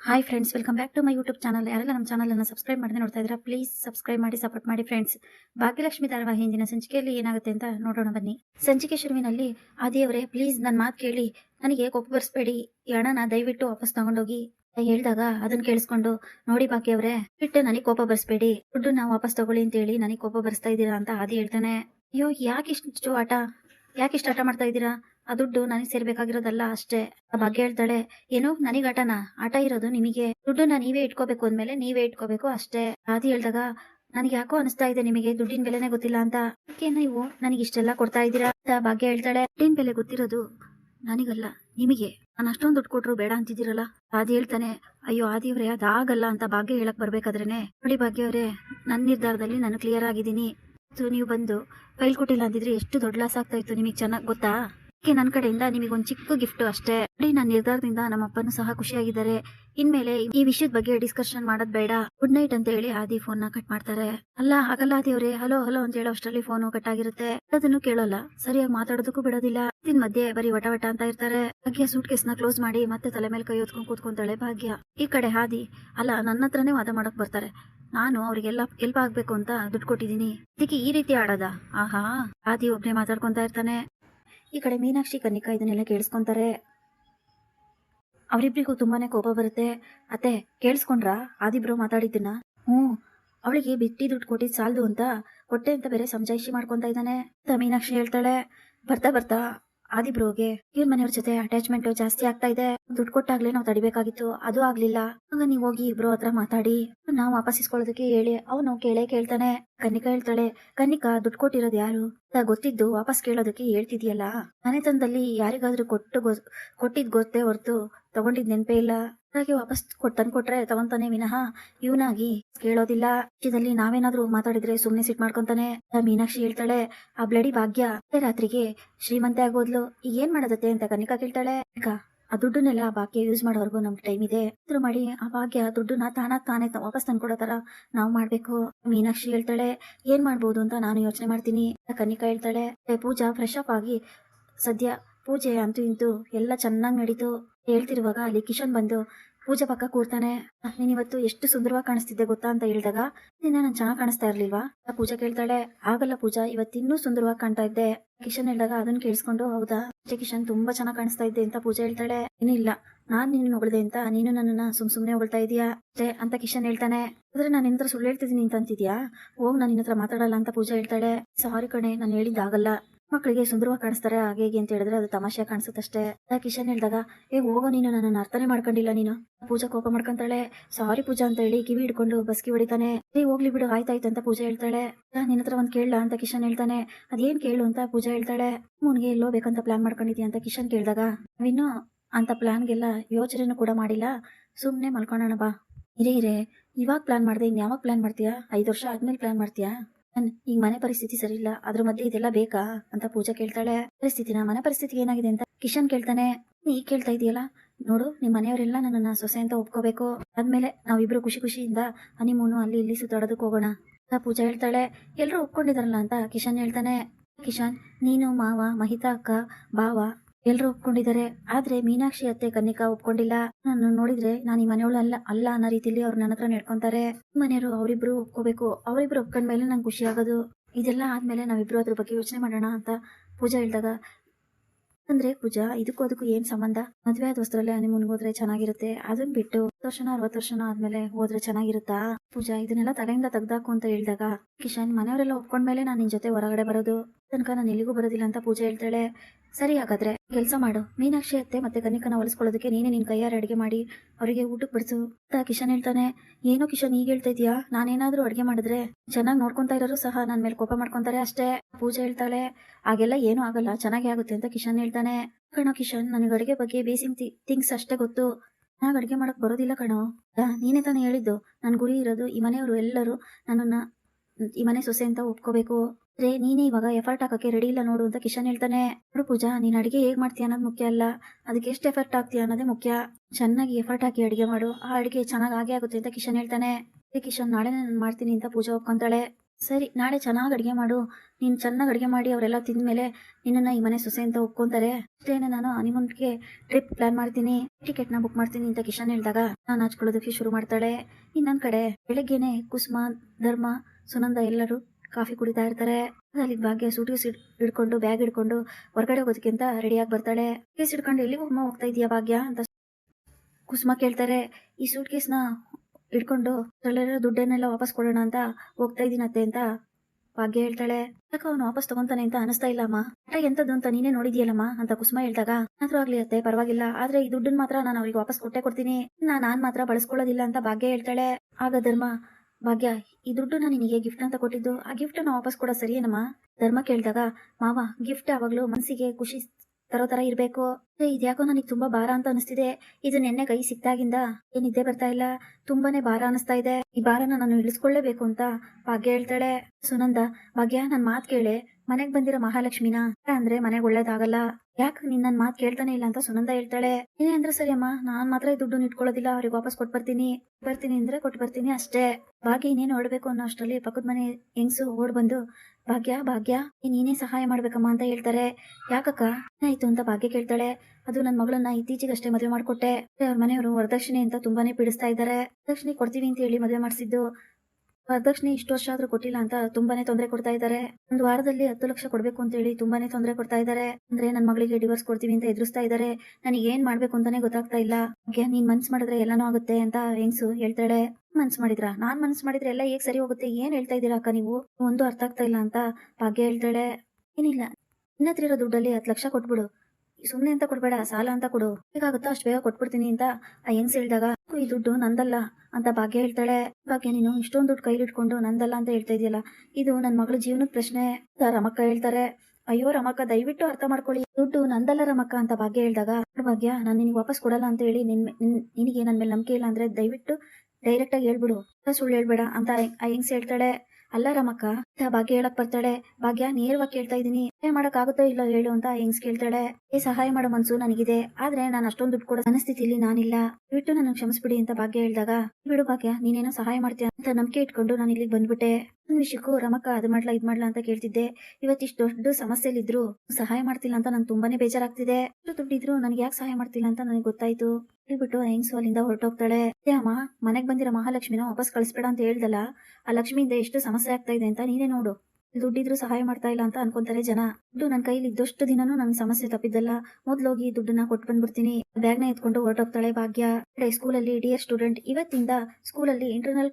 Hi friends welcome back to my YouTube channel ಯಾರೆಲ್ಲ ನಮ್ಮ ಚಾನಲನ್ನು ಸಬ್ಸ್ಕ್ರೈಬ್ ಮಾಡದೆ ನೋಡ್ತಾ ಇದ್ದೀರಾ ಪ್ಲೀಸ್ ಸಬ್ಸ್ಕ್ರೈಬ್ ಮಾಡಿ ಸಪೋರ್ಟ್ ಮಾಡಿ ಫ್ರೆಂಡ್ಸ್ ಭಾಗ್ಯಲಕ್ಷ್ಮಿ ಧಾರಾವಾಹಿ ಹಿಂದಿನ ಸಂಚಿಕೆಯಲ್ಲಿ ಏನಾಗುತ್ತೆ ಅಂತ ನೋಡೋಣ ಬನ್ನಿ. ಸಂಚಿಕೆ ಶುರುವಿನಲ್ಲಿ ಆದಿಯವರೇ ಪ್ಲೀಸ್ ನನ್ನ ಮಾತು ಕೇಳಿ. ನನಗೆ ಕೊಪ್ಪು ಬರ್ಸ್ಬೇಡಿ. ಈ ಹಣನ ದಯವಿಟ್ಟು ವಾಪಸ್ ತಗೊಂಡೋಗಿ ಹೇಳಿದಾಗ ಅದನ್ನ ಕೇಳಿಸ್ಕೊಂಡು, ನೋಡಿ ಬಾಕಿ ಅವರೇ ಬಿಟ್ಟು ನನಗೆ ಕೋಪ ಬರ್ಸ್ಬೇಡಿ. ದುಡ್ಡು ನಾವು ವಾಪಸ್ ತಗೊಳ್ಳಿ ಅಂತ ಹೇಳಿ ನನಗೆ ಕೋಪ ಬರ್ಸ್ತಾ ಇದ್ದೀರಾ ಅಂತ ಆದಿ ಹೇಳ್ತಾನೆ. ಅಯ್ಯೋ, ಯಾಕೆ ಇಷ್ಟು ಆಟ, ಯಾಕೆ ಇಷ್ಟು ಆಟ ಮಾಡ್ತಾ ಇದ್ದೀರಾ? ಆ ದುಡ್ಡು ನನಗೆ ಸೇರ್ಬೇಕಾಗಿರೋದಲ್ಲ ಅಷ್ಟೇ. ಭಾಗ್ಯ ಹೇಳ್ತಾಳೆ, ಏನೋ? ನನಗೆ ಆಟನ? ಆಟ ಇರೋದು ನಿಮಗೆ. ದುಡ್ಡನ್ನ ನೀವೇ ಇಟ್ಕೋಬೇಕು ಅಂದ್ಮೇಲೆ ನೀವೇ ಇಟ್ಕೋಬೇಕು ಅಷ್ಟೇ. ಆದಿ ಹೇಳ್ದಾಗ, ನನಗೆ ಯಾಕೋ ಅನಿಸ್ತಾ ಇದೆ ನಿಮಗೆ? ದುಡ್ಡಿನ ಬೆಲೆನೇ ಗೊತ್ತಿಲ್ಲ ಅಂತ. ಅದಕ್ಕೆ ನೀವು ನನಗೆ ಇಷ್ಟೆಲ್ಲ ಕೊಡ್ತಾ ಇದ್ದೀರಾ? ಅಂತ ಭಾಗ್ಯ ಹೇಳ್ತಾಳೆ, ದುಡ್ಡಿನ ಬೆಲೆ ಗೊತ್ತಿರೋದು ನನಗಲ್ಲ, ನಿಮಗೆ. ನಾನು ಅಷ್ಟೊಂದು ದುಡ್ಡು ಕೊಟ್ರು ಬೇಡ ಅಂತಿದ್ದೀರಲ್ಲ? ಆದಿ ಹೇಳ್ತಾನೆ, ಅಯ್ಯೋ ಆದಿ ಅವರೇ ಅದಾಗಲ್ಲ ಅಂತ ಭಾಗ್ಯ ಹೇಳಕ್ ಬರ್ಬೇಕಾದ್ರೇನೆ? ನೋಡಿ ಅವರೇ ನನ್ನ ನಿರ್ಧಾರದಲ್ಲಿ ನಾನು ಕ್ಲಿಯರ್ ಆಗಿದ್ದೀನಿ. ನೀವು ಬಂದು ಫೈಲ್ ಕೊಟ್ಟಿಲ್ಲ ಅಂದಿದ್ರೆ ಎಷ್ಟು ದೊಡ್ಡ ಲಾಸ್ ಆಗ್ತಾ ಇತ್ತು ನಿಮಗೆ ಚೆನ್ನಾಗಿ ಗೊತ್ತಾ? ಅದಕ್ಕೆ ನನ್ನ ಕಡೆಯಿಂದ ನಿಮಗೆ ಒಂದು ಚಿಕ್ಕ ಗಿಫ್ಟ್ ಅಷ್ಟೇ. ನೋಡಿ ನನ್ನ ನಿರ್ಧಾರದಿಂದ ನಮ್ಮ ಅಪ್ಪನೂ ಸಹ ಖುಷಿಯಾಗಿದ್ದಾರೆ. ಇನ್ಮೇಲೆ ಈ ವಿಷಯದ ಬಗ್ಗೆ ಡಿಸ್ಕಷನ್ ಮಾಡೋದ್ ಬೇಡ. ಗುಡ್ ನೈಟ್ ಅಂತ ಹೇಳಿ ಆದಿ ಫೋನ್ನ ಕಟ್ ಮಾಡ್ತಾರೆ. ಅಲ್ಲ, ಹಾಗಲ್ಲ ಆದಿಯವ್ರೆ ಹಲೋ ಹಲೋ ಅಂತ ಹೇಳೋ ಅಷ್ಟರಲ್ಲಿ ಫೋನ್ ಕಟ್ ಆಗಿರುತ್ತೆ. ಅದನ್ನು ಕೇಳೋಲ್ಲ. ಸರಿಯಾಗಿ ಮಾತಾಡೋದಕ್ಕೂ ಬಿಡೋದಿಲ್ಲ. ದಿನ ಮಧ್ಯೆ ಬರೀ ವಟ ವಟ ಅಂತ ಇರ್ತಾರೆ. ಭಾಗ್ಯ ಸೂಟ್ ಕೇಸ್ನ ಕ್ಲೋಸ್ ಮಾಡಿ ಮತ್ತೆ ತಲೆ ಮೇಲೆ ಕೈ ಹೊತ್ಕೊಂಡ್ ಕೂತ್ಕೊಂತಾಳೆ ಭಾಗ್ಯ. ಈ ಕಡೆ ಹಾದಿ ಅಲ್ಲ, ನನ್ನ ಹತ್ರನೇ ವಾದ ಮಾಡಕ್ ಬರ್ತಾರೆ. ನಾನು ಅವ್ರಿಗೆಲ್ಲ ಹೆಲ್ಪ್ ಆಗ್ಬೇಕು ಅಂತ ದುಡ್ಡು ಕೊಟ್ಟಿದ್ದೀನಿ. ಇದಕ್ಕೆ ಈ ರೀತಿ ಆಡೋದ? ಆಹಾ. ಆದಿ ಒಬ್ನೇ ಮಾತಾಡ್ಕೊಂತ ಇರ್ತಾನೆ. ಈ ಕಡೆ ಮೀನಾಕ್ಷಿ, ಕನ್ನಿಕಾ ಇದನ್ನೆಲ್ಲ ಕೇಳಿಸ್ಕೊಂತಾರೆ. ಅವರಿಬ್ರಿಗೂ ತುಂಬಾನೇ ಕೋಪ ಬರುತ್ತೆ. ಅತ್ತೆ, ಕೇಳಿಸ್ಕೊಂಡ್ರಾ? ಆದಿಬ್ರು ಮಾತಾಡಿದ್ದನ್ನ? ಹ್ಞೂ, ಅವಳಿಗೆ ಬಿಟ್ಟಿ ದುಡ್ಡು ಕೊಟ್ಟಿದ್ ಸಾಲದು ಅಂತ, ಕೊಟ್ಟೆ ಅಂತ ಬೇರೆ ಸಮಜಾಯಿಷಿ ಮಾಡ್ಕೊಂತ ಇದ್ದಾನೆ. ಮೀನಾಕ್ಷಿ ಹೇಳ್ತಾಳೆ. ಬರ್ತಾ ಬರ್ತಾ. ಆದಿಬ್ರೋಗೆ, ಇವ್ರ ಮನೆಯವ್ರ ಜೊತೆ ಅಟ್ಯಾಚ್ಮೆಂಟ್ ಜಾಸ್ತಿ ಆಗ್ತಾ ಇದೆ. ದುಡ್ಡು ಕೊಟ್ಟಾಗ್ಲೇ ನಾವು ತಡಿಬೇಕಾಗಿತ್ತು. ಅದು ಆಗ್ಲಿಲ್ಲ. ಆಗ ನೀವ್ ಹೋಗಿ ಇಬ್ರು ಹತ್ರ ಮಾತಾಡಿ, ನಾವು ವಾಪಸ್ ಇಸ್ಕೊಳ್ಳೋದಕ್ಕೆ ಹೇಳಿ, ಅವ್ನು ಕೇಳೇ ಕೇಳ್ತಾನೆ. ಕನ್ನಿಕಾ ಹೇಳ್ತಾಳೆ, ಕನ್ನಿಕಾ, ದುಡ್ಡು ಕೊಟ್ಟಿರೋದು ಯಾರು? ಗೊತ್ತಿದ್ದು ವಾಪಸ್ ಕೇಳೋದಕ್ಕೆ ಹೇಳ್ತಿದ್ಯಲ್ಲ. ಮನೆತನದಲ್ಲಿ ಯಾರಿಗಾದ್ರೂ ಕೊಟ್ಟು ಕೊಟ್ಟಿದ್ ಗೊತ್ತೇ ಹೊರ್ತು ತಗೊಂಡಿದ್ ನೆನಪೇ ಇಲ್ಲ. ಹಾಗೆ ವಾಪಸ್ ತಂದು ಕೊಟ್ರೆ ತಗೊಂತಾನೆ ವಿನಃ ಇವನಾಗಿ ಕೇಳೋದಿಲ್ಲ. ವಿಷಯದಲ್ಲಿ ನಾವೇನಾದ್ರೂ ಮಾತಾಡಿದ್ರೆ ಸುಮ್ನೆ ಸಿಟ್ ಮಾಡ್ಕೊಂತಾನೆ. ಮೀನಾಕ್ಷಿ ಹೇಳ್ತಾಳೆ, ಆ ಬ್ಲಡಿ ಭಾಗ್ಯ ರಾತ್ರಿಗೆ ಶ್ರೀಮಂತೆ ಆಗೋದ್ಲು. ಈಗ ಏನ್ ಮಾಡೋದತ್ತೆ ಅಂತ ಕನಿಕಾ ಕೇಳ್ತಾಳೆ. ಆ ದುಡ್ಡನ್ನೆಲ್ಲ ಆ ಭಾಗ್ಯ ಯೂಸ್ ಮಾಡೋವರೆಗೂ ನಮ್ಗೆ ಟೈಮ್ ಇದೆ. ಇದ್ರೂ ಮಾಡಿ, ಆ ಭಾಗ್ಯ ದುಡ್ಡನ್ನ ತಾನೇ ತಾನೆ ವಾಪಸ್ ತಂದ್ಕೊಡೋ ತರ ನಾವು ಮಾಡ್ಬೇಕು. ಮೀನಾಕ್ಷಿ ಹೇಳ್ತಾಳೆ, ಏನ್ ಮಾಡ್ಬೋದು ಅಂತ ನಾನು ಯೋಚನೆ ಮಾಡ್ತೀನಿ. ಕನಿಕಾ ಹೇಳ್ತಾಳೆ ಪೂಜಾ ಫ್ರೆಶ್ ಅಪ್ ಆಗಿ ಸದ್ಯ ಪೂಜೆ ಅಂತೂ ಇಂತೂ ಎಲ್ಲ ಚೆನ್ನಾಗಿ ನಡೀತು. ಹೇಳ್ತಿರುವಾಗ ಅಲ್ಲಿ ಕಿಶನ್ ಬಂದು, ಪೂಜಾ ಪಕ್ಕ ಕೂರ್ತಾನೆ. ನೀನ್ ಇವತ್ತು ಎಷ್ಟು ಸುಂದರವಾಗಿ ಕಾಣಿಸ್ತಿದ್ದೆ ಗೊತ್ತಾ? ಅಂತ ಹೇಳಿದಾಗ ನಿನ್ನ ನಾನು ಚೆನ್ನಾಗಿ ಕಾಣಿಸ್ತಾ ಇರ್ಲಿಲ್ವಾ? ಪೂಜಾ ಕೇಳ್ತಾಳೆ. ಆಗಲ್ಲ ಪೂಜಾ ಇವತ್ತಿನ್ನೂ ಸುಂದರವಾಗಿ ಕಾಣ್ತಾ ಇದ್ದೆ. ಕಿಶನ್ ಹೇಳಿದಾಗ ಅದನ್ನ ಕೇಳಿಸ್ಕೊಂಡು, ಹೌದಾ? ಕಿಶನ್, ತುಂಬಾ ಚೆನ್ನಾಗಿ ಕಾಣಿಸ್ತಾ ಇದ್ದೆ ಅಂತ ಪೂಜಾ ಹೇಳ್ತಾಳೆ. ಏನಿಲ್ಲ ನಾನ್ ನಿನ್ನ ಹೊಗಳ್ದೆ ಅಂತ, ನೀನು ನನ್ನನ್ನ ಸುಮ್ ಸುಮ್ನೆ ಹೊಗಳ್ತಾ ಇದೀಯಾ? ಅಂತ ಕಿಶನ್ ಹೇಳ್ತಾನೆ. ಆದ್ರೆ ನಾನು ನಿನ್ನ ಸುಳ್ಳು ಹೇಳ್ತಿದ್ದೀನಿ ಅಂತ ಅಂತಿದ್ಯಾ? ಹೋಗ್, ನಾನು ನಿನ್ನ ಹತ್ರ ಮಾತಾಡಲ್ಲ ಅಂತ ಪೂಜಾ ಹೇಳ್ತಾಳೆ. ಸಾರಿ ಕಣೆ, ನಾನು ಹೇಳಿದ್ದಾಗಲ್ಲ. ಮಕ್ಕಳಿಗೆ ಸುಂದರವಾಗಿ ಕಾಣಿಸ್ತಾರೆ ಹಾಗೆ ಹೇಗೆ ಅಂತ ಹೇಳಿದ್ರೆ ಅದು ತಮಾಷೆ ಕಾಣಿಸುತ್ತಷ್ಟೇ ಕಿಶನ್ ಹೇಳಿದಾಗ, ಏ, ಹೋಗೋ ನೀನು ನನ್ನ ಅರ್ಥನೇ ಮಾಡ್ಕೊಂಡಿಲ್ಲ ನೀನು. ಪೂಜಾ ಕೋಪ ಮಾಡ್ಕೊಂತಾಳೆ. ಸಾರಿ ಪೂಜಾ ಅಂತ ಹೇಳಿ ಕಿವಿ ಹಿಡ್ಕೊಂಡು ಬಸ್ಕಿ ಹೊಡಿತಾನೆ. ಏ, ಹೋಗ್ಲಿ ಬಿಡು, ಆಯ್ತಾಯ್ತು ಅಂತ ಪೂಜಾ ಹೇಳ್ತಾಳೆ. ನಿನ್ನ ಹತ್ರ ಒಂದ್ ಕೇಳಲ್ಲ ಅಂತ ಕಿಶನ್ ಹೇಳ್ತಾನೆ. ಅದೇನ್ ಕೇಳು ಅಂತ ಪೂಜಾ ಹೇಳ್ತಾಳೆ. ಮುನ್ಗೆ ಎಲ್ಲೋ ಬೇಕಂತ ಪ್ಲಾನ್ ಮಾಡ್ಕೊಂಡಿದ್ಯಾ ಅಂತ ಕಿಶನ್ ಕೇಳಿದಾಗ, ನಾವಿನ್ನು ಅಂತ ಪ್ಲಾನ್ಗೆಲ್ಲ ಯೋಚನೆನೂ ಕೂಡ ಮಾಡಿಲ್ಲ. ಸುಮ್ಮನೆ ಮಲ್ಕೊಳ್ಳೋಣ ಬಾ. ಇರೇ ಇರೇ, ಇವಾಗ ಪ್ಲಾನ್ ಮಾಡ್ದೆ ಇನ್ ಯಾವಾಗ ಪ್ಲಾನ್ ಮಾಡ್ತೀಯಾ? ಐದು ವರ್ಷ ಆದ್ಮೇಲೆ ಪ್ಲಾನ್ ಮಾಡ್ತೀಯಾ? ಈಗ ಮನೆ ಪರಿಸ್ಥಿತಿ ಸರಿ ಇಲ್ಲ. ಅದ್ರ ಮಧ್ಯೆ ಇದೆಲ್ಲ ಬೇಕಾ? ಅಂತ ಪೂಜಾ ಕೇಳ್ತಾಳೆ. ಪರಿಸ್ಥಿತಿನ, ಮನೆ ಪರಿಸ್ಥಿತಿ ಏನಾಗಿದೆ ಅಂತ ಕಿಶನ್ ಕೇಳ್ತಾನೆ. ನೀ ಕೇಳ್ತಾ ಇದೆಯಲ್ಲ? ನೋಡು, ನಿಮ್ ಮನೆಯವರೆಲ್ಲ ನನ್ನ ಸೊಸೆ ಅಂತ ಒಪ್ಕೋಬೇಕು. ಆದ್ಮೇಲೆ ನಾವಿಬ್ರು ಖುಷಿ ಖುಷಿಯಿಂದ ಹನಿಮೂನು ಅಲ್ಲಿ ಇಲ್ಲಿ ಸುತ್ತಾಡೋದಕ್ಕೆ ಹೋಗೋಣ. ಅಂತ ಪೂಜಾ ಹೇಳ್ತಾಳೆ. ಎಲ್ರು ಒಪ್ಕೊಂಡಿದಾರಲ್ಲ ಅಂತ ಕಿಶನ್ ಹೇಳ್ತಾನೆ. ಕಿಶನ್, ನೀನು ಮಾವ, ಮಹಿತಾ ಅಕ್ಕ ಬಾವ ಎಲ್ರು ಒಪ್ಕೊಂಡಿದ್ದಾರೆ. ಆದ್ರೆ ಮೀನಾಕ್ಷಿ ಅತ್ತೆ ಕನ್ನಿಕಾ ಒಪ್ಕೊಂಡಿಲ್ಲ. ನಾನು ನೋಡಿದ್ರೆ ನಾನು ಈ ಮನೆಯವಳು ಅಲ್ಲ ಅಲ್ಲ ಅನ್ನೋ ರೀತಿಲಿ ಅವ್ರು ನನ್ನ ಹತ್ರ ನೆಡ್ಕೊಂತಾರೆ ಮನೆಯವರು ಅವರಿಬ್ರು ಒಪ್ಕೋಬೇಕು. ಅವರಿಬ್ರು ಒಪ್ಕೊಂಡ್ಮೇಲೆ ನಂಗೆ ಖುಷಿ ಆಗೋದು. ಇದೆಲ್ಲ ಆದ್ಮೇಲೆ ನಾವಿಬ್ರು ಅದ್ರ ಬಗ್ಗೆ ಯೋಚನೆ ಮಾಡೋಣ ಅಂತ ಪೂಜಾ ಹೇಳ್ದಾಗ, ಅಂದ್ರೆ ಪೂಜಾ, ಇದಕ್ಕೂ ಅದಕ್ಕೂ ಏನ್ ಸಂಬಂಧ? ಮದ್ವೆ ಆದ ವಸ್ತ್ರಲ್ಲೇ ಮುನ್ಗೋದ್ರೆ ಚೆನ್ನಾಗಿರುತ್ತೆ. ಅದನ್ನ ಬಿಟ್ಟು ವರ್ಷನ, ಅರವತ್ತು ವರ್ಷನ ಆದ್ಮೇಲೆ ಹೋದ್ರೆ ಚೆನ್ನಾಗಿರುತ್ತಾ? ಪೂಜಾ, ಇದನ್ನೆಲ್ಲ ತಲೆಯಿಂದ ತೆಗ್ದಾಕು ಅಂತ ಹೇಳಿದಾಗ, ಕಿಶನ್ ಮನೆಯವರೆಲ್ಲ ಒಪ್ಕೊಂಡ್ಮೇಲೆ ನಾನು ನಿನ್ ಜೊತೆ ಹೊರಗಡೆ ಬರೋದು. ತನಕ ನಾನು ಎಲ್ಲಿಗೂ ಬರೋದಿಲ್ಲ ಅಂತ ಪೂಜೆ ಹೇಳ್ತಾಳೆ. ಸರಿ ಹಾಗಾದ್ರೆ, ಕೆಲಸ ಮಾಡು. ಮೀನಾಕ್ಷಿ ಅತ್ತೆ ಮತ್ತೆ ಕನಿಕನ ಹೊಲಿಸ್ಕೊಳ್ಳೋದಕ್ಕೆ ನೀನೇ ನಿನ್ ಕೈಯಾರೆ ಅಡಿಗೆ ಮಾಡಿ, ಅವರಿಗೆ ಊಟಕ್ಕೆ ಬಿಡಿಸು. ಅಂತ ಕಿಶನ್ ಹೇಳ್ತಾನೆ. ಏನು ಕಿಶನ್ ಈಗ ಹೇಳ್ತಾ ಇದೀಯಾ ನಾನೇನಾದ್ರೂ ಅಡಿಗೆ ಮಾಡಿದ್ರೆ ಚೆನ್ನಾಗಿ ನೋಡ್ಕೊಂತ ಇರೋರು ಸಹ ನನ್ನ ಮೇಲೆ ಕೋಪ ಮಾಡ್ಕೊಂತಾರೆ ಅಷ್ಟೇ, ಪೂಜೆ ಹೇಳ್ತಾಳೆ. ಹಾಗೆಲ್ಲ ಏನೂ ಆಗಲ್ಲ, ಚೆನ್ನಾಗಿ ಆಗುತ್ತೆ, ಅಂತ ಕಿಶನ್ ಹೇಳ್ತಾನೆ. ಕಣೋ ಕಿಶನ್, ನನಗೆ ಅಡಿಗೆ ಬಗ್ಗೆ ಬೇಸಿಂಗ್ ಥಿಂಗ್ಸ್ ಅಷ್ಟೇ ಗೊತ್ತು. ನಾಗ ಅಡಿಗೆ ಮಾಡಕ್ ಬರೋದಿಲ್ಲ ಕಣೋ. ನೀನೇ ತಾನೇ ಹೇಳಿದ್ದು. ನನ್ನ ಗುರಿ ಇರೋದು ಈ ಮನೆಯವರು ಎಲ್ಲರೂ ನನ್ನನ್ನ ಈ ಮನೆ ಸೊಸೆ ಅಂತ ಒಪ್ಕೋಬೇಕು. ರೇ ನೀನೇ ಇವಾಗ ಎಫರ್ಟ್ ಹಾಕಕ್ಕೆ ರೆಡಿ ಇಲ್ಲ ನೋಡು ಅಂತ ಕಿಶನ್ ಹೇಳ್ತಾನೆ. ನೋಡು ಪೂಜಾ, ನೀನ್ ಅಡಿಗೆ ಹೇಗ್ ಮಾಡ್ತೀಯ ಅನ್ನೋದು ಮುಖ್ಯ ಅಲ್ಲ. ಅದಕ್ಕೆ ಎಷ್ಟು ಎಫರ್ಟ್ ಹಾಕ್ತೀಯ ಅನ್ನೋದೇ ಮುಖ್ಯ. ಚೆನ್ನಾಗಿ ಎಫರ್ಟ್ ಹಾಕಿ ಅಡಿಗೆ ಮಾಡು. ಆ ಅಡಿಗೆ ಚೆನ್ನಾಗಿ ಆಗೇ ಆಗುತ್ತೆ ಅಂತ ಕಿಶನ್ ಹೇಳ್ತಾನೆ. ಕಿಶನ್, ನಾಳೆ ನಾನು ಮಾಡ್ತೀನಿ ಅಂತ ಪೂಜಾ ಒಪ್ಕೊಂತಾಳೆ. ಸರಿ, ನಾಳೆ ಚೆನ್ನಾಗಿ ಅಡುಗೆ ಮಾಡು. ನೀನು ಚೆನ್ನಾಗಿ ಅಡುಗೆ ಮಾಡಿ ಅವರೆಲ್ಲ ತಿಂದಮೇಲೆ ನಿನ್ನನ್ನ ಈ ಮನೆ ಸೊಸೆ ಅಂತ ಒಪ್ಕೊಂತಾರೆ. ಅಷ್ಟೇನೆ ನಾನು ಹನಿಮೂನ್ಗೆ ಟ್ರಿಪ್ ಪ್ಲಾನ್ ಮಾಡ್ತೀನಿ. ಟಿಕೆಟ್ನ ಬುಕ್ ಮಾಡ್ತೀನಿ ಅಂತ ಕಿಶನ್ ಹೇಳಿದಾಗ ನಾನು ಹಚ್ಕೊಳ್ಳೋದಕ್ಕೆ ಶುರು ಮಾಡ್ತಾಳೆ. ಇನ್ನೊಂದ್ ಕಡೆ ಬೆಳಗ್ಗೆನೆ ಕುಸುಮ, ಧರ್ಮ, ಸುನಂದ ಎಲ್ಲರೂ ಕಾಫಿ ಕುಡಿತಾ ಇರ್ತಾರೆ. ಅಲ್ಲಿ ಭಾಗ್ಯ ಸೂಟ್ಕೇಸ್ ಹಿಡ್ಕೊಂಡು ಬ್ಯಾಗ್ ಹಿಡ್ಕೊಂಡು ಹೊರಗಡೆ ಹೋಗೋದಕ್ಕಿಂತ ರೆಡಿಯಾಗಿ ಬರ್ತಾಳೆ. ಕೇಸ್ ಹಿಡ್ಕೊಂಡು ಎಲ್ಲಿಗೆ ಹೋಗ್ತಾ ಇದೀಯಾ ಭಾಗ್ಯ ಅಂತ ಕುಸುಮ ಕೇಳ್ತಾರೆ. ಈ ಸೂಟ್ ಕೇಸ್ನ ಹಿಡ್ಕೊಂಡು ಅದ್ರಲ್ಲಿರೋ ದುಡ್ಡನ್ನೆಲ್ಲ ವಾಪಸ್ ಕೊಡೋಣ ಅಂತ ಹೋಗ್ತಾ ಇದೀನತ್ತೆ ಅಂತ ಭಾಗ್ಯ ಹೇಳ್ತಾಳೆ. ಯಾಕೆ ಅವನು ವಾಪಸ್ ತಗೊಂತಾನೆ ಅಂತ ಅನಿಸ್ತಾ ಇಲ್ಲಮ್ಮ. ಆಟ ಎಂತದ್ದು ಅಂತ ನೀನೇ ನೋಡಿದ್ಯಲ್ಲಮ್ಮ ಅಂತ ಕುಸುಮ ಹೇಳ್ದಾಗ ಆದ್ರೂ ಆಗ್ಲಿ ಅತ್ತೆ, ಪರವಾಗಿಲ್ಲ. ಆದ್ರೆ ಈ ದುಡ್ಡನ್ನ ಮಾತ್ರ ನಾನು ಅವ್ರಿಗೆ ವಾಪಸ್ ಕೊಟ್ಟೆ ಕೊಡ್ತೀನಿ. ನಾ ನಾನ್ ಮಾತ್ರ ಬಳಸ್ಕೊಳ್ಳೋದಿಲ್ಲ ಅಂತ ಭಾಗ್ಯ ಹೇಳ್ತಾಳೆ. ಆಗ ಧರ್ಮ, ಭಾಗ್ಯ, ಈ ದುಡ್ಡು ನಾನು ನಿನಗೆ ಗಿಫ್ಟ್ ಅಂತ ಕೊಟ್ಟಿದ್ದು, ಆ ಗಿಫ್ಟ್ ವಾಪಸ್ ಕೊಡೋ ಸರಿಯೇನಮ್ಮ? ಧರ್ಮ ಕೇಳಿದಾಗ, ಮಾವ ಗಿಫ್ಟ್ ಯಾವಾಗ್ಲೂ ಮನಸ್ಸಿಗೆ ಖುಷಿ ತರೋ ತರ ಇರ್ಬೇಕು. ಇದ್ಯಾಕೋ ನನಗೆ ತುಂಬಾ ಭಾರ ಅಂತ ಅನಿಸ್ತಿದೆ. ಇದು ನೆನ್ನೆ ಕೈ ಸಿಕ್ತಾಗಿಂದ ಏನ್ ಬರ್ತಾ ಇಲ್ಲ? ತುಂಬಾನೇ ಭಾರ ಅನಿಸ್ತಾ ಇದೆ. ಈ ಭಾರನ ನಾನು ಇಳಿಸ್ಕೊಳ್ಳೇಬೇಕು ಅಂತ ಭಾಗ್ಯ ಹೇಳ್ತಾಳೆ. ಸುನಂದ, ಭಾಗ್ಯ, ನನ್ ಮಾತ್ ಕೇಳೆ. ಮನೆಗ್ ಬಂದಿರೋ ಮಹಾಲಕ್ಷ್ಮಿನ? ಅಂದ್ರೆ ಮನೆಗ್ ಒಳ್ಳೇದಾಗಲ್ಲ. ಯಾಕೆ ನಿನ್ ಮಾತ್ ಕೇಳ್ತಾನೆ ಇಲ್ಲ ಅಂತ ಸುನಂದ ಹೇಳ್ತಾಳೆ? ಏನೇ ಅಂದ್ರೆ ಸರಿ ಅಮ್ಮ, ನಾನ್ ಮಾತ್ರ ದುಡ್ಡು ಇಟ್ಕೊಳ್ಳೋದಿಲ್ಲ ಅವ್ರಿಗೆ ವಾಪಸ್ ಕೊಟ್ ಬರ್ತೀನಿ. ಬರ್ತೀನಿ ಅಂದ್ರೆ ಕೊಟ್ಟು ಬರ್ತೀನಿ ಅಷ್ಟೇ. ಭಾಗ್ಯ ಇನ್ನೇನು ಓಡ್ಬೇಕು ಅನ್ನೋ ಅಷ್ಟರಲ್ಲಿ ಪಕ್ಕದ ಮನೆ ಹೆಂಗ್ಸು ಓಡ್ ಬಂದು, ಭಾಗ್ಯ ಭಾಗ್ಯ, ನೀನೇ ಸಹಾಯ ಮಾಡ್ಬೇಕಮ್ಮ ಅಂತ ಹೇಳ್ತಾರೆ. ಯಾಕಕ್ಕ? ಏನಾಯ್ತು ಅಂತ ಭಾಗ್ಯ ಕೇಳ್ತಾಳೆ. ಅದು ನನ್ನ ಮಗಳನ್ನ ಇತ್ತೀಚೆಗಷ್ಟೇ ಮದುವೆ ಮಾಡ್ಕೊಟ್ಟೆ. ಅವ್ರ ಮನೆಯವರು ವರದಕ್ಷಿಣೆ ಅಂತ ತುಂಬಾನೇ ಪೀಡಿಸ್ತಾ ಇದ್ದಾರೆ. ವರದಕ್ಷಿಣೆ ಕೊಡ್ತೀವಿ ಅಂತ ಹೇಳಿ ಮದುವೆ ಮಾಡಿಸಿದ್ದು. ವರದಕ್ಷಿಣೆ ಇಷ್ಟು ವರ್ಷ ಆದ್ರೂ ಕೊಟ್ಟಿಲ್ಲ ಅಂತ ತುಂಬಾನೇ ತೊಂದರೆ ಕೊಡ್ತಾ ಇದ್ದಾರೆ. ಒಂದು ವಾರದಲ್ಲಿ ಹತ್ತು ಲಕ್ಷ ಕೊಡ್ಬೇಕು ಅಂತ ಹೇಳಿ ತುಂಬಾನೇ ತೊಂದರೆ ಕೊಡ್ತಾ ಇದ್ದಾರೆ. ಅಂದ್ರೆ ನನ್ನ ಮಗಳಿಗೆ ಡಿವೋರ್ಸ್ ಕೊಡ್ತೀವಿ ಅಂತ ಎದುರಿಸ್ತಾ ಇದ್ದಾರೆ. ನನಗೆ ಏನ್ ಮಾಡ್ಬೇಕು ಅಂತಾನೆ ಗೊತ್ತಾಗ್ತಾ ಇಲ್ಲ. ನೀನ್ ಮನ್ಸ್ ಮಾಡಿದ್ರೆ ಎಲ್ಲಾನು ಆಗುತ್ತೆ ಅಂತ ಹೆಂಗ್ಸು ಹೇಳ್ತಾಳೆ. ಮನ್ಸ್ ಮಾಡಿದ್ರ? ನಾನ್ ಮನ್ಸ್ ಮಾಡಿದ್ರೆ ಎಲ್ಲ ಹೇಗ್ ಸರಿ ಹೋಗುತ್ತೆ? ಏನ್ ಹೇಳ್ತಾ ಇದ್ದೀರಾ ಅಕ್ಕ ನೀವು? ಒಂದು ಅರ್ಥ ಆಗ್ತಾ ಇಲ್ಲ ಅಂತ ಭಾಗ್ಯ ಹೇಳ್ತಾಳೆ. ಏನಿಲ್ಲ ಇನ್ನತ್ರ ಇರೋ ದುಡ್ಡಲ್ಲಿ ಹತ್ತು ಲಕ್ಷ ಕೊಟ್ಬಿಡು. ಸುಮ್ನೆ ಅಂತ ಕೊಡ್ಬೇಡ, ಸಾಲ ಅಂತ ಕೊಡು. ಹೇಗಾಗುತ್ತೋ ಅಷ್ಟು ಬೇಗ ಕೊಟ್ಬಿಡ್ತೀನಿ ಅಂತ ಆ ಹೆಂಗ್ಸ್ ಹೇಳಿದಾಗ ಈ ದುಡ್ಡು ನಂದಲ್ಲ ಅಂತ ಭಾಗ್ಯ ಹೇಳ್ತಾಳೆ. ಭಾಗ್ಯ, ನೀನು ಇಷ್ಟೊಂದು ದುಡ್ಡು ಕೈಲಿಟ್ಕೊಂಡು ನಂದಲ್ಲ ಅಂತ ಹೇಳ್ತಾ ಇದೆಯಲ್ಲ, ಇದು ನನ್ನ ಮಗಳ ಜೀವನದ ಪ್ರಶ್ನೆ ರಮಕ್ಕ ಹೇಳ್ತಾರೆ. ಅಯ್ಯೋ ರಮಕ್ಕ, ದಯವಿಟ್ಟು ಅರ್ಥ ಮಾಡ್ಕೊಳ್ಳಿ. ದುಡ್ಡು ನಂದಲ್ಲ ರಮಕ್ಕ ಅಂತ ಭಾಗ್ಯ ಹೇಳಿದಾಗ, ಭಾಗ್ಯ, ನಾನು ನಿನಗೆ ವಾಪಸ್ ಕೊಡಲ್ಲ ಅಂತ ಹೇಳಿ ನಿನ್ ನಿನ್- ನಿನಗೆ ನನ್ನ ಮೇಲೆ ನಂಬಿಕೆ ಇಲ್ಲ ಅಂದ್ರೆ ದಯವಿಟ್ಟು ಡೈರೆಕ್ಟ್ ಆಗಿ ಹೇಳ್ಬಿಡು. ಸುಳ್ಳು ಹೇಳ್ಬೇಡ ಅಂತ ಹೆಂಗ್ಸ್ ಹೇಳ್ತಾಳೆ. ಅಲ್ಲ ರಮಕ್ಕ ಭಾಗ್ಯ ಹೇಳಕ್ ಬರ್ತಾಳೆ. ಭಾಗ್ಯ ನೇರವಾಗಿ ಕೇಳ್ತಾ ಇದೀನಿ ಮಾಡಕ್ ಆಗುತ್ತೋ ಇಲ್ಲ ಹೇಳು ಅಂತ ಹೆಂಗ್ಸ್ ಕೇಳ್ತಾಳೆ. ಏ, ಸಹಾಯ ಮಾಡೋ ಮನ್ಸು ನನಗಿದೆ. ಆದ್ರೆ ನಾನು ಅಷ್ಟೊಂದು ದುಡ್ಡು ಕೊಡೋ ಇಲ್ಲಿ ನಾನಿಲ್ಲ. ಬಿಟ್ಟು ನನ್ನ ಕ್ಷಮಿಸ್ಬಿಡಿ ಅಂತ ಭಾಗ್ಯ ಹೇಳಿದಾಗ. ಬಿಡು ಭಾಗ್ಯ, ನೀನೇನೋ ಸಹಾಯ ಮಾಡ್ತೀಯ ಅಂತ ನಂಬಿಕೆ ಇಟ್ಕೊಂಡು ನಾನು ಇಲ್ಲಿಗೆ ಬಂದ್ಬಿಟ್ಟೆ. ವಿಷಯಕ್ಕೂ ರಮಕ್ಕ, ಅದು ಮಾಡ್ಲಾ, ಇದ್ ಮಾಡ್ಲಾ ಅಂತ ಕೇಳ್ತಿದ್ದೆ. ಇವತ್ತಿಷ್ಟು ದೊಡ್ಡ ಸಮಸ್ಯೆಲಿದ್ರು ಸಹಾಯ ಮಾಡ್ತಿಲ್ಲ ಅಂತ ನಂಗೆ ತುಂಬಾನೇ ಬೇಜಾರಾಗ್ತಿದೆ. ದುಡ್ಡಿದ್ರು ನನಗೆ ಯಾಕೆ ಸಹಾಯ ಮಾಡ್ತಿಲ್ಲ ಅಂತ ನನಗೆ ಗೊತ್ತಾಯ್ತು. ಹೇಳ್ಬಿಟ್ಟು ಹೆಂಗ್ಸು ಅಲ್ಲಿಂದ ಹೊರಟೋಗ್ತಾಳೆ. ಅದೇ ಅಮ್ಮ, ಮನೆಗ್ ಬಂದಿರೋ ಮಹಾಲಕ್ಷ್ಮಿನ ವಾಪಸ್ ಕಳಿಸ್ಬೇಡ ಅಂತ ಹೇಳ್ದಲ್ಲ? ಆ ಲಕ್ಷ್ಮಿಯಿಂದ ಎಷ್ಟು ಸಮಸ್ಯೆ ಆಗ್ತಾ ಇದೆ ಅಂತ ನೀನೇ ನೋಡು. ದುಡ್ಡಿದ್ರು ಸಹಾಯ ಮಾಡ್ತಾ ಇಲ್ಲ ಅಂತ ಅನ್ಕೊಂತಾರೆ ಜನ. ದುಡ್ಡು ನನ್ನ ಕೈಲಿ ಇದ್ದಷ್ಟು ದಿನನೂ ನನ್ ಸಮಸ್ಯೆ ತಪ್ಪಿದ್ದಲ್ಲ. ಮೊದ್ಲೋಗಿ ದುಡ್ಡನ್ನ ಕೊಟ್ಟು ಬಂದ್ಬಿಡ್ತೀನಿ. ಬ್ಯಾಗ್ನ ಎತ್ಕೊಂಡು ಹೊರಟೋಗ್ತಾಳೆ ಭಾಗ್ಯ. ಸ್ಕೂಲಲ್ಲಿ ಡಿಯರ್ ಸ್ಟೂಡೆಂಟ್, ಇವತ್ತಿಂದ ಸ್ಕೂಲಲ್ಲಿ ಇಂಟರ್ನಲ್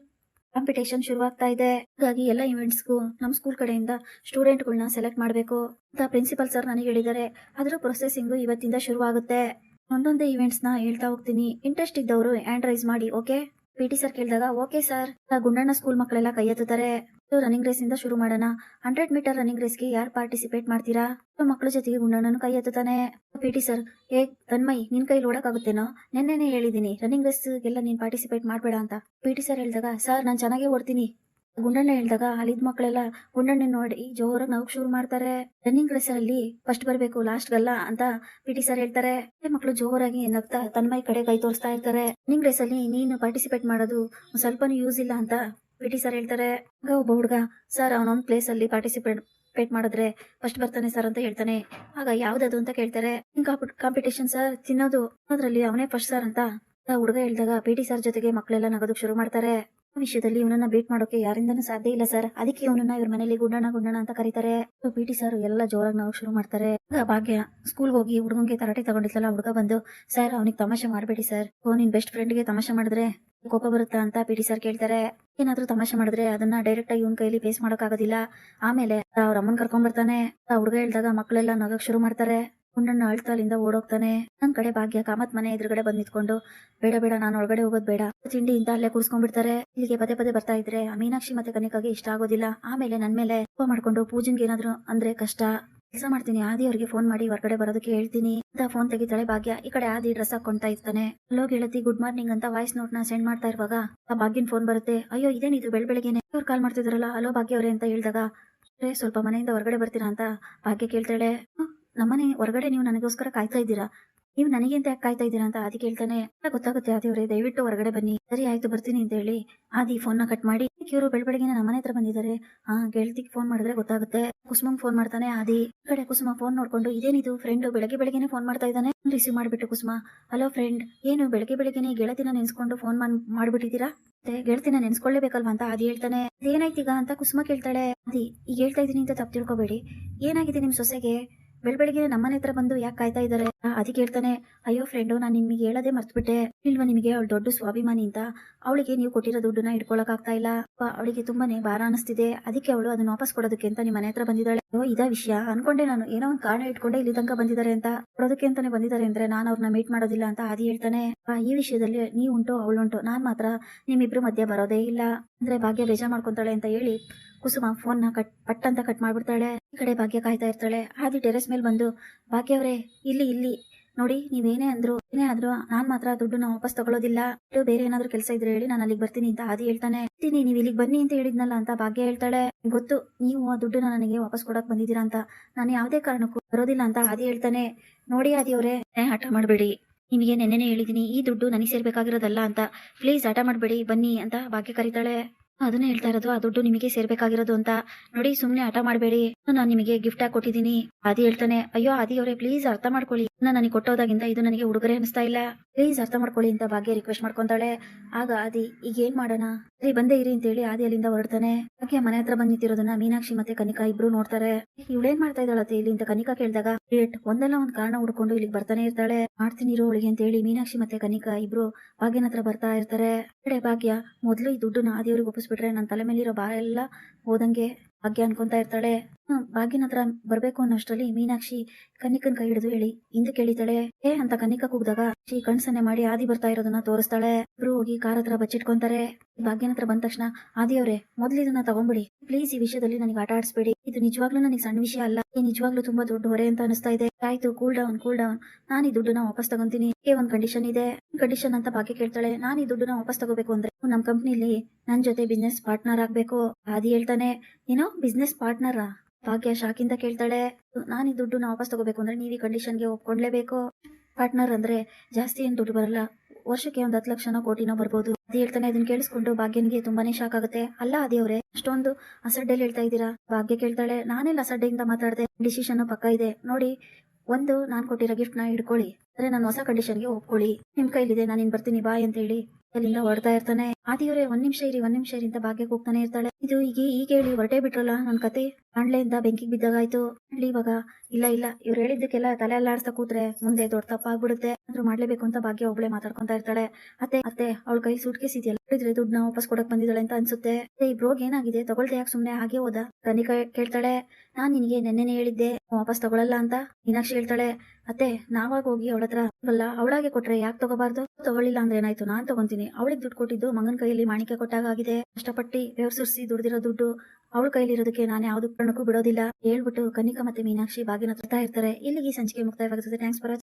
ಕಾಂಪಿಟೇಷನ್ ಶುರುವಾಗ್ತಾ ಇದೆ. ಹಾಗಾಗಿ ಎಲ್ಲ ಇವೆಂಟ್ಸ್ಗೂ ನಮ್ಮ ಸ್ಕೂಲ್ ಕಡೆಯಿಂದ ಸ್ಟೂಡೆಂಟ್ಗಳನ್ನ ಸೆಲೆಕ್ಟ್ ಮಾಡಬೇಕು ಅಂತ ಪ್ರಿನ್ಸಿಪಲ್ ಸರ್ ನನಗೆ ಹೇಳಿದ್ದಾರೆ. ಅದರ ಪ್ರೊಸೆಸಿಂಗು ಇವತ್ತಿಂದ ಶುರುವಾಗುತ್ತೆ. ಒಂದೊಂದೇ ಇವೆಂಟ್ಸ್ನ ಹೇಳ್ತಾ ಹೋಗ್ತೀನಿ. ಇಂಟ್ರೆಸ್ಟ್ ಇದ್ದವರು ಹ್ಯಾಂಡ್ ರೈಸ್ ಮಾಡಿ ಓಕೆ ಪಿ ಟಿ ಸರ್ ಕೇಳಿದಾಗ ಓಕೆ ಸರ್ ಗುಂಡಣ್ಣ ಸ್ಕೂಲ್ ಮಕ್ಕಳೆಲ್ಲ ಕೈ ಎತ್ತುತ್ತಾರೆ. ರನ್ನಿಂಗ್ ರೇಸ್ ಇಂದ ಶುರು ಮಾಡೋಣ. ಹಂಡ್ರೆಡ್ ಮೀಟರ್ ರನ್ನಿಂಗ್ ರೇಸ್ಗೆ ಯಾರು ಪಾರ್ಟಿಸಿಪೇಟ್ ಮಾಡ್ತೀರಾ? ಮಕ್ಕಳ ಜೊತೆಗೆ ಗುಂಡಣ್ಣನ ಕೈ ಎತ್ತುತ್ತಾನೆ. ಪಿ ಟಿ ಸರ್, ಏ, ತನ್ಮಯ್, ನಿನ್ ಕೈ ಓಡಕ್ಕಾಗುತ್ತೇನೋ ನಿನ್ನೆನೆ ಹೇಳಿದೀನಿ ರನ್ನಿಂಗ್ ರೇಸ್ಗೆಲ್ಲ ನೀನ್ ಪಾರ್ಟಿಸಿಪೇಟ್ ಮಾಡಬೇಡ ಅಂತ. ಪಿ ಟಿ ಸರ್ ಹೇಳಿದಾಗ, ಸರ್, ನಾನು ಚೆನ್ನಾಗೇ ಓಡ್ತೀನಿ. ಗುಂಡಣ್ಣ ಹೇಳಿದಾಗ ಅಲ್ಲಿದ್ ಮಕ್ಕಳೆಲ್ಲ ಗುಂಡಣ್ಣ ನೋಡಿ ಜೋರಾಗಿ ನಗಕ್ ಶುರು ಮಾಡ್ತಾರೆ. ರನ್ನಿಂಗ್ ರೇಸ್ ಅಲ್ಲಿ ಫಸ್ಟ್ ಬರಬೇಕು ಲಾಸ್ಟ್ ಗಲ್ಲ ಅಂತ ಪಿ ಟಿ ಸರ್ ಹೇಳ್ತಾರೆ. ಮಕ್ಕಳು ಜೋರಾಗಿ ನಗ್ತಾ, ತನ್ಮಯ್ ಕಡೆ ಕೈ ತೋರಿಸ್ತಾ ಇರ್ತಾರೆ. ರನ್ನಿಂಗ್ ರೇಸ್ ಅಲ್ಲಿ ನೀನು ಪಾರ್ಟಿಸಿಪೇಟ್ ಮಾಡೋದು ಸ್ವಲ್ಪನೂ ಯೂಸ್ ಇಲ್ಲ ಅಂತ ಪಿ ಟಿ ಸರ್ ಹೇಳ್ತಾರೆ ಒಬ್ಬ ಹುಡುಗ ಸರ್ ಅವನೊಂದು ಪ್ಲೇಸ್ ಅಲ್ಲಿ ಪಾರ್ಟಿಸಿಪೇಟ್ ಪೇಟ್ ಮಾಡಿದ್ರೆ ಫಸ್ಟ್ ಬರ್ತಾನೆ ಸರ್ ಅಂತ ಹೇಳ್ತಾನೆ. ಆಗ ಯಾವ್ದದು ಅಂತ ಕೇಳ್ತಾರೆ. ಕಾಂಪಿಟೇಷನ್ ಸರ್ ತಿನ್ನೋದು ಅದ್ರಲ್ಲಿ ಅವನೇ ಫಸ್ಟ್ ಸರ್ ಅಂತ. ಹುಡುಗ ಹೇಳಿದಾಗ ಪಿ ಟಿ ಸರ್ ಜೊತೆಗೆ ಮಕ್ಕಳೆಲ್ಲ ನಗೋದಕ್ಕೆ ಶುರು ಮಾಡ್ತಾರೆ. ವಿಷಯದಲ್ಲಿ ಇವನನ್ನ ಬೀಟ್ ಮಾಡೋಕೆ ಯಾರಿಂದನೂ ಸಾಧ್ಯ ಇಲ್ಲ ಸರ್ ಅದಕ್ಕೆ ಇವನನ್ನ ಇವ್ರ ಮನೇಲಿ ಗುಂಡಣ್ಣ ಗುಂಡಣ್ಣ ಅಂತ ಕರೀತಾರೆ. ಪಿ ಟಿ ಸರ್ ಎಲ್ಲ ಜೋರಾಗಿ ನಾವು ಶುರು ಮಾಡ್ತಾರೆ. ಭಾಗ್ಯ ಸ್ಕೂಲ್ ಹೋಗಿ ಹುಡುಗಂಗೆ ತರಾಟೆ ತಗೊಂಡಿದ್ಲಲ್ಲ ಹುಡುಗ ಬಂದು ಸರ್ ಅವನಿಗೆ ತಮಾಷೆ ಮಾಡಬೇಡಿ ಸರ್ ಓ ನಿನ್ ಬೆಸ್ಟ್ ಫ್ರೆಂಡ್ಗೆ ತಮಾಷೆ ಮಾಡಿದ್ರೆ ಕೋಪ ಬರುತ್ತಾ ಅಂತ ಪಿ ಟಿ ಸರ್ ಕೇಳ್ತಾರೆ. ಏನಾದ್ರೂ ತಮಾಷೆ ಮಾಡಿದ್ರೆ ಅದನ್ನ ಡೈರೆಕ್ಟ್ ಆಗಿ ಇವನ್ ಕೈಲಿ ಫೇಸ್ ಮಾಡೋಕ್ಕಾಗೋದಿಲ್ಲ. ಆಮೇಲೆ ಅವ್ರ ಅಮ್ಮನ್ ಕರ್ಕೊಂಡ್ ಬರ್ತಾನೆ. ಆ ಹುಡುಗ ಹೇಳ್ದಾಗ ಮಕ್ಕಳೆಲ್ಲ ನಗಕ್ ಶುರು ಮಾಡ್ತಾರೆ. ಗುಂಡಣ್ಣ ಅಳ್ತಾಲಿಂದ ಓಡೋಗ್ತಾನೆ. ನನ್ ಕಡೆ ಭಾಗ್ಯ ಕಾಮತ್ ಮನೆ ಎದುರುಗಡೆ ಬಂದ್ ನಿಂತ್ಕೊಂಡು, ಬೇಡ ಬೇಡ, ನಾನು ಒಳಗಡೆ ಹೋಗೋದ್ ಬೇಡ. ತಿಂಡಿ ಇಂತ ಅಲ್ಲೇ ಕೂರ್ಸ್ಕೊಂಡ್ಬಿಡ್ತಾರೆ. ಇಲ್ಲಿಗೆ ಪದೇ ಪದೇ ಬರ್ತಾ ಇದ್ರೆ ಮೀನಾಕ್ಷಿ ಮತ್ತೆ ಕನಿಕಾಗೆ ಇಷ್ಟ ಆಗೋದಿಲ್ಲ. ಆಮೇಲೆ ನನ್ ಮೇಲೆ ಕೋಪ ಮಾಡ್ಕೊಂಡು ಪೂಜನ್ಗೆ ಏನಾದ್ರು ಅಂದ್ರೆ ಕಷ್ಟ. ಕೆಲಸ ಮಾಡ್ತೀನಿ. ಆದಿ ಅವ್ರಿಗೆ ಫೋನ್ ಮಾಡಿ ಹೊರಗಡೆ ಬರೋದಕ್ಕೆ ಹೇಳ್ತೀನಿ. ಅಂತ ಫೋನ್ ತೆಗಿತಾಳೆ ಭಾಗ್ಯ. ಈ ಕಡೆ ಆದಿ ಡ್ರೆಸ್ ಹಾಕೊಂತಾ ಇರ್ತಾನೆ. ಹಲೋ ಗೆಳತಿ ಗುಡ್ ಮಾರ್ನಿಂಗ್ ಅಂತ ವಾಯ್ಸ್ ನೋಟ್ನ ಸೆಂಡ್ ಮಾಡ್ತಾ ಇರುವಾಗ ಆ ಭಾಗ್ಯನ್ ಫೋನ್ ಬರುತ್ತೆ. ಅಯ್ಯೋ ಇದೇನಿದ್ರು ಬೆಳ್ ಬೆಳಗ್ಗೆನೆ ಅವ್ರು ಕಾಲ್ ಮಾಡ್ತಿದ್ರಲ್ಲ? ಹಲೋ ಭಾಗ್ಯ ಅವ್ರೆ ಅಂತ ಹೇಳಿದಾಗ "ರೇ, ಸ್ವಲ್ಪ ಮನೆಯಿಂದ ಹೊರಗಡೆ ಬರ್ತೀರಾ ಅಂತ ಭಾಗ್ಯ ಕೇಳ್ತಾಳೆ. "ಹ್ಮ್, ನಮ್ಮನೆ ಹೊರಗಡೆ ನೀವು ನನಗೋಸ್ಕರ ಕಾಯ್ತಾ ಇದ್ದೀರಾ? ನೀವು ನನಗೆ ಅಂತ ಯಾಕೆ ಕಾಯ್ತಾ ಇದ್ದೀರಾ ಅಂತ ಆದಿ ಕೇಳ್ತಾನೆ "ಎಲ್ಲ ಗೊತ್ತಾಗುತ್ತೆ ಆದಿ ಅವರೇ, ದಯವಿಟ್ಟು ಹೊರಗಡೆ ಬನ್ನಿ. ಸರಿ, ಆಯ್ತು, ಬರ್ತೀನಿ ಅಂತ ಹೇಳಿ ಆದಿ ಫೋನ್ನ ಕಟ್ ಮಾಡಿ ಇವರು ಬೆಳಬೆಳಗಿನ ನಮ್ಮನೆ ಹತ್ರ ಬಂದಿದ್ದಾರೆ. ಹಾ ಗೆಳತಿಗೆ ಫೋನ್ ಮಾಡಿದ್ರೆ ಗೊತ್ತಾಗುತ್ತೆ. ಕುಸುಮಂಗ್ ಫೋನ್ ಮಾಡ್ತಾನೆ ಆದಿ. ಕಡೆ ಕುಸುಮ ಫೋನ್ ನೋಡ್ಕೊಂಡು, ಇದೇನಿದು? ಫ್ರೆಂಡ್ ಬೆಳಗ್ಗೆ ಬೆಳಗ್ಗೆನೆ ಫೋನ್ ಮಾಡ್ತಾ ಇದ್ದಾನೆ? ರಿಸೀವ್ ಮಾಡ್ಬಿಟ್ಟು ಕುಸುಮ. ಹಲೋ ಫ್ರೆಂಡ್ ಏನು ಬೆಳಗ್ಗೆ ಬೆಳಗ್ಗೆನೆ ಗೆಳತಿನ ನೆನ್ಸ್ಕೊಂಡು ಫೋನ್ ಮಾಡ್ಬಿಟ್ಟಿದ್ದೀರಾ? ಗೆಳತಿನ ನೆನ್ಸ್ಕೊಳ್ಳೇಬೇಕಲ್ವಾ ಅಂತ ಆದಿ ಹೇಳ್ತಾನೆ. ಏನಾಯ್ತೀಗ ಅಂತ ಕುಸುಮ ಕೇಳ್ತಾಳೆ. ಆದಿ, ಈಗ ಹೇಳ್ತಾ ಇದೀನಿ ಅಂತ ತಪ್ಪು ತಿಳ್ಕೊಬೇಡಿ. ಏನಾಗಿದೆ ನಿಮ್ ಸೊಸೆಗೆ? ಬೆಳಬೆಳಗ್ಗೆ ನಮ್ಮನೆ ಹತ್ರ ಬಂದು ಯಾಕೆ ಕಾಯ್ತಾ ಇದ್ದಾರೆ ಅದಕ್ಕೆ ಹೇಳ್ತಾನೆ ಅಯ್ಯೋ ಫ್ರೆಂಡು ನಾನು ನಿಮಗೆ ಹೇಳದೆ ಮರ್ತ್ಬಿಟ್ಟೆ. ಇಲ್ವಾ ನಿಮಗೆ ಅವಳು ದೊಡ್ಡ ಸ್ವಾಭಿಮಾನಿ ಅಂತ? ಅವಳಿಗೆ ನೀವು ಕೊಟ್ಟಿರೋ ದುಡ್ಡನ್ನ ಇಟ್ಕೊಳಕ್ ಆಗ್ತಾ ಇಲ್ಲ. ಅವಳಿಗೆ ತುಂಬಾನೇ ಭಾರ ಅನಿಸ್ತಿದೆ. ಅದಕ್ಕೆ ಅವಳು ಅದನ್ನ ವಾಪಸ್ ಕೊಡೋದಕ್ಕೆ ಅಂತ ನಿಮ್ಮ ಮನೆ ಹತ್ರ ಬಂದಿದ್ದಾಳೆ. ಇದ ವಿಷಯ? ಅನ್ಕೊಂಡೆ ನಾನು. ಏನೋ ಒಂದು ಕಾರಣ ಇಟ್ಕೊಂಡೆ ಇಲ್ಲಿ ತನಕ ಬಂದಿದ್ದಾರೆ ಅಂತ. ಕೊಡೋದಕ್ಕೆ ಅಂತಾನೆ ಬಂದಿದ್ದಾರೆ ಅಂದ್ರೆ ನಾನು ಅವ್ರನ್ನ ಮೀಟ್ ಮಾಡೋದಿಲ್ಲ ಅಂತ ಆದಿ ಹೇಳ್ತಾನೆ. "ಆ, ಈ ವಿಷಯದಲ್ಲಿ ನೀವು ಉಂಟು ಅವಳುಂಟು. ನಾನ್ ಮಾತ್ರ ನಿಮ್ಮಿಬ್ರು ಮಧ್ಯ ಬರೋದೇ ಇಲ್ಲ. ಅಂದ್ರೆ ಭಾಗ್ಯ ಬೇಜಾರ್ ಮಾಡ್ಕೊಂತಾಳೆ ಅಂತ ಹೇಳಿ ಕುಸುಮ ಫೋನ್ನ ಕಟ್ ಪಟ್ ಅಂತ ಕಟ್ ಮಾಡ್ಬಿಡ್ತಾಳೆ. ಈ ಕಡೆ ಭಾಗ್ಯ ಕಾಯ್ತಾ ಇರ್ತಾಳೆ. ಆದಿ ಟೆರೆಸ್ ಮೇಲೆ ಬಂದು, ಭಾಗ್ಯ ಇಲ್ಲಿ ಇಲ್ಲಿ. ನೋಡಿ, ನೀವೇನೇ ಅಂದ್ರು, ಏನೇ ಆದ್ರೂ ನಾನ್ ಮಾತ್ರ ದುಡ್ಡನ್ನ ವಾಪಸ್ ತಗೊಳ್ಳೋದಿಲ್ಲ ಬೇರೆ ಏನಾದ್ರು ಕೆಲಸ ಇದ್ರೆ ಹೇಳಿ ನಾನು ಅಲ್ಲಿಗೆ ಬರ್ತೀನಿ ಅಂತ ಆದಿ ಹೇಳ್ತಾನೆ. ಬರ್ತೀನಿ, ನೀವು ಇಲ್ಲಿಗೆ ಬನ್ನಿ ಅಂತ ಹೇಳಿದ್ನಲ್ಲ ಅಂತ ಭಾಗ್ಯ ಹೇಳ್ತಾಳೆ. ಗೊತ್ತು, ನೀವು ಆ ದುಡ್ಡನ್ನ ನನಗೆ ವಾಪಸ್ ಕೊಡಕ್ ಬಂದಿದ್ದೀರಾ ಅಂತ. ನಾನು ಯಾವುದೇ ಕಾರಣಕ್ಕೂ ಬರೋದಿಲ್ಲ ಅಂತ ಆದಿ ಹೇಳ್ತಾನೆ. ನೋಡಿ ಆದಿ ಅವರೇ ಹಠ ಮಾಡಬೇಡಿ. ನಿಮಗೆ ನೆನ್ನೆನೆ ಹೇಳಿದೀನಿ, ಈ ದುಡ್ಡು ನನಗೆ ಸೇರ್ಬೇಕಾಗಿರೋದಲ್ಲ ಅಂತ. ಪ್ಲೀಸ್ ಹಠ ಮಾಡಬೇಡಿ, ಬನ್ನಿ ಅಂತ ಭಾಗ್ಯ ಕರೀತಾಳೆ. ಅದನ್ನೇ ಹೇಳ್ತಾ ಇರೋದು, ಆ ದುಡ್ಡು ನಿಮಗೆ ಸೇರ್ಬೇಕಾಗಿರೋದು ಅಂತ. ನೋಡಿ, ಸುಮ್ನೆ ಆಟ ಮಾಡಬೇಡಿ. ನಾನು ನಿಮಗೆ ಗಿಫ್ಟ್ ಆಗಿ ಕೊಟ್ಟಿದ್ದೀನಿ ಆದಿ ಹೇಳ್ತಾನೆ, ಅಯ್ಯೋ ಆದಿ ಅವರೇ ಪ್ಲೀಸ್ ಅರ್ಥ ಮಾಡ್ಕೊಳ್ಳಿ. ನನಗೆ ಕೊಟ್ಟೋದಾಗಿಂದ ಇದು ನನಗೆ ಉಡುಗೊರೆ ಅನಿಸ್ತಾ ಇಲ್ಲ. ಪ್ಲೀಸ್ ಅರ್ಥ ಮಾಡ್ಕೊಳ್ಳಿ ಅಂತ ಭಾಗ್ಯ ರಿಕ್ವೆಸ್ಟ್ ಮಾಡ್ಕೊಂತಾಳೆ. ಆಗ ಆದಿ, ಈಗ ಏನ್ ಮಾಡೋಣ? ಸರಿ ಬಂದೇ ಇರಿ ಅಂತ ಹೇಳಿ ಆದಿ ಅಲ್ಲಿಂದ ಹೊರಡ್ತಾನೆ. ಭಾಗ್ಯ ಮನೆ ಹತ್ರ ಬಂದ್ ನಿಂತಿರೋದನ್ನ ಮೀನಾಕ್ಷಿ ಮತ್ತೆ ಕನಿಕಾ ಇಬ್ರು ನೋಡ್ತಾರೆ. ಇವಳೇನ್ ಮಾಡ್ತಾ ಇದ್ದಾಳತ್ತೆ ಇಲ್ಲಿ ಅಂತ ಕನಿಕಾ ಕೇಳಿದಾಗ, ಏಟ್, ಒಂದಲ್ಲ ಒಂದ್ ಕಾರಣ ಹುಡ್ಕೊಂಡು ಇಲ್ಲಿಗೆ ಬರ್ತಾನೆ ಇರ್ತಾಳೆ. ಮಾಡ್ತೀನಿ ಇರೋ ಅವಳಿಗೆ ಅಂತ ಹೇಳಿ ಮೀನಾಕ್ಷಿ ಮತ್ತೆ ಕನಿಕಾ ಇಬ್ರು ಭಾಗ್ಯನ ಹತ್ರ ಬರ್ತಾ ಇರ್ತಾರೆ. ಭಾಗ್ಯ, ಮೊದ್ಲು ಈ ದುಡ್ಡನ್ನ ಆದಿಯವ್ರಿಗೆ ಒಪ್ಪಿಸ್ಬಿಟ್ರೆ ನನ್ನ ತಲೆ ಮೇಲಿರೋ ಭಾರ ಎಲ್ಲ ಹೋದಂಗೆ ಭಾಗ್ಯ ಅನ್ಕೊಂತಾ ಇರ್ತಾಳೆ. ಭಾಗ್ಯನ ಹತ್ರ ಬರ್ಬೇಕು ಅನ್ನೋಷ್ಟರಲ್ಲಿ ಮೀನಾಕ್ಷಿ ಕನ್ನಿಕನ್ ಕೈ ಹಿಡಿದು ಹೇಳಿ ಹಿಂದೆ ಕೇಳಿತಾಳೆ. ಏ, ಅಂತ ಕನ್ನಿಕ ಕೂಗ್ದಾಗ ಕಣ್ಸನ್ನೆ ಮಾಡಿ ಆದಿ ಬರ್ತಾ ಇರೋದನ್ನ ತೋರಿಸ್ತಾಳೆ. ಇಬ್ರು ಹೋಗಿ ಕಾರ್ ಹತ್ರ ಬಚ್ಚಿಟ್ಕೊಂತಾರೆ. ಭಾಗ್ಯನ ಹತ್ರ ಬಂದ ತಕ್ಷಣ, ಆದಿ ಮೊದಲು ಇದನ್ನ ತಗೊಂಬಿಡಿ. ಪ್ಲೀಸ್ ಈ ವಿಷಯದಲ್ಲಿ ನನಗೆ ಆಟ ಆಡಿಸ್ಬೇಡಿ. ಇದು ನಿಜವಾಗ್ಲೂ ನನಗೆ ಸಣ್ಣ ವಿಷಯ ಅಲ್ಲ. ಈ ನಿಜವಾಗ್ಲೂ ತುಂಬಾ ದೊಡ್ಡ ಹೊರೆ ಅಂತ ಅನಿಸ್ತಾ ಇದೆ. ಆಯ್ತು ಕೂಲ್ ಡೌನ್ ಕೂಲ್ ಡೌನ್ ನಾನು ಈ ದುಡ್ಡನ್ನ ವಾಪಸ್ ತಗೊಂತೀನಿ. ಏ, ಒಂದ್ ಕಂಡೀಷನ್ ಇದೆ. ಕಂಡೀಷನ್ ಅಂತ ಭಾಗ್ಯ ಕೇಳ್ತಾಳೆ. ನಾನು ಈ ದುಡ್ಡನ್ನ ವಾಪಸ್ ತಗೋಬೇಕು ಅಂದ್ರೆ ನಮ್ ಕಂಪ್ನಿಲಿ ನನ್ ಜೊತೆ ಬಿಸ್ನೆಸ್ ಪಾರ್ಟ್ನರ್ ಆಗ್ಬೇಕು. ಆದಿ ಹೇಳ್ತಾನೆ ಏನೋ ಬಿಸ್ನೆಸ್ ಪಾರ್ಟ್ನರ್ ಭಾಗ್ಯ ಶಾಕಿಂದ ಕೇಳ್ತಾಳೆ, ನಾನು ಈ ದುಡ್ಡನ್ನ ವಾಪಸ್ ತಗೋಬೇಕು ಅಂದ್ರೆ ನೀವು ಈ ಕಂಡೀಷನ್ಗೆ ಒಪ್ಕೊಂಡ್ಲೇಬೇಕು. ಪಾರ್ಟ್ನರ್ ಅಂದ್ರೆ ಜಾಸ್ತಿ ಏನ್ ದುಡ್ಡು ಬರಲ್ಲ. ವರ್ಷಕ್ಕೆ ಒಂದ್ ಹತ್ತು ಲಕ್ಷನ ಕೋಟಿನ ಬರ್ಬೋದು. ಅದೇ ಹೇಳ್ತಾನೆ ಅದನ್ನ ಕೇಳಿಸ್ಕೊಂಡು ಭಾಗ್ಯನಿಗೆ ತುಂಬಾನೇ ಶಾಕ್ ಆಗುತ್ತೆ. ಅಲ್ಲ ಅದೇವ್ರೆ ಅಷ್ಟೊಂದು ಅಸಡ್ಡೆಯಲ್ಲಿ ಹೇಳ್ತಾ ಇದ್ದೀರಾ? ಭಾಗ್ಯ ಕೇಳ್ತಾಳೆ, ನಾನೆಲ್ಲ ಅಸಡ್ಡೆಯಿಂದ ಮಾತಾಡ್ದೆ ಡಿಸಿಷನ್ ಪಕ್ಕ ಇದೆ. ನೋಡಿ, ಒಂದು, ನಾನ್ ಕೊಟ್ಟಿರೋ ಗಿಫ್ಟ್ನ ಹಿಡ್ಕೊಳ್ಳಿ. ಅಂದ್ರೆ ನಾನು ಹೊಸ ಕಂಡೀಷನ್ಗೆ ಒಪ್ಕೊಳ್ಳಿ. ನಿಮ್ ಕೈಲಿದೆ ನಾನು ಬರ್ತೀನಿ ಬಾಯ್ ಅಂತ ಹೇಳಿ ಅಲ್ಲಿಂದ ಹೊಡ್ತಾ ಇರ್ತಾನೆ. ಆದಿಯವರೇ ಒಂದ್ ನಿಮಿಷ ಇರಿ ಒಂದ್ ನಿಮಿಷ ಇರಿ ಅಂತ ಭಾಗ್ಯ ಹೋಗ್ತಾನೆ ಇರ್ತಾಳೆ. ಇದು ಈಗ ಈಗ ಹೇಳಿ ಹೊರಟೇ ಬಿಟ್ರಲ್ಲ ನನ್ ಕತೆ? ಕಾಣ್ಲೆಯಿಂದ ಬೆಂಕಿಗೆ ಬಿದ್ದಾಗಾಯ್ತು. ಹೇಳಿ ಇವಾಗ. ಇಲ್ಲ ಇಲ್ಲ. ಇವ್ರು ಹೇಳಿದ್ದಕ್ಕೆಲ್ಲ ತಲೆ ಅಲ್ಲಾಡ್ಸ ಕೂತ್ರೆ ಮುಂದೆ ದೊಡ್ಡ ತಪ್ಪಾಗ್ಬಿಡುತ್ತೆ. ಅಂದ್ರೆ ಮಾಡ್ಲೇಬೇಕು ಅಂತ ಭಾಗ್ಯ ಒಬ್ಳೆ ಮಾತಾಡ್ಕೊಂತ ಇರ್ತಾಳೆ. ಅತ್ತೆ ಅತ್ತೆ ಅವಳ ಕೈ ಸೂಟ್ ಕೇಸ್ ಇದೆಯಲ್ಲ ಹೇಳಿದ್ರೆ ದುಡ್ಡನ್ನ ವಾಪಸ್ ಕೊಡಕ್ ಬಂದಿದ್ದಾಳೆ ಅಂತ ಅನ್ಸುತ್ತೆ. ಅತ್ತೆ, ಈ ಬ್ರೋಗ್ ಏನಾಗಿದೆ? ತಗೊಳ್ದೆ ಯಾಕೆ ಸುಮ್ನೆ ಹಾಗೆ ಹೋದ? ಕನಿಕಾ ಕೇಳ್ತಾಳೆ. ನಾನ್ ನಿನಗೆ ನೆನ್ನೆನೆ ಹೇಳಿದ್ದೆ. ವಾಪಸ್ ತಗೊಳಲ್ಲ ಅಂತ ಮೀನಾಕ್ಷಿ ಹೇಳ್ತಾಳೆ. ಅತ್ತೆ ನಾವಾಗ ಹೋಗಿ ಅವಳತ್ರ ಅವಳಾಗೆ ಕೊಟ್ರೆ ಯಾಕೆ ತಗೋಬಾರ್ದು? ತಗೊಳ್ಳಿಲ್ಲ ಅಂದ್ರೆ ಏನಾಯ್ತು? ನಾನ್ ತಗೊಂತೀನಿ. ಅವಳಿಗೆ ದುಡ್ಡು ಕೊಟ್ಟಿದ್ದು ಮಗನ ಕೈಯಲ್ಲಿ ಮಾಣಿಕೆ ಕೊಟ್ಟಾಗಿದೆ ಕಷ್ಟಪಟ್ಟು ವ್ಯವಸರಿಸಿ ದುಡ್ದಿರೋ ದುಡ್ಡು ಅವಳ ಕೈಲಿರೋದಕ್ಕೆ ನಾನು ಯಾವ್ದು ಕಾರಣಕ್ಕೂ ಬಿಡೋದಿಲ್ಲ. ಹೇಳ್ಬಿಟ್ಟು ಕನಿಕಾ ಮತ್ತೆ ಮೀನಾಕ್ಷಿ ಬಾಗಿನ ತರ್ತಾ ಇರ್ತಾರೆ. ಇಲ್ಲಿಗೆ ಸಂಚಿಕೆ ಮುಕ್ತಾಯವಾಗುತ್ತದೆ ಥ್ಯಾಂಕ್ಸ್ ಫಾರ್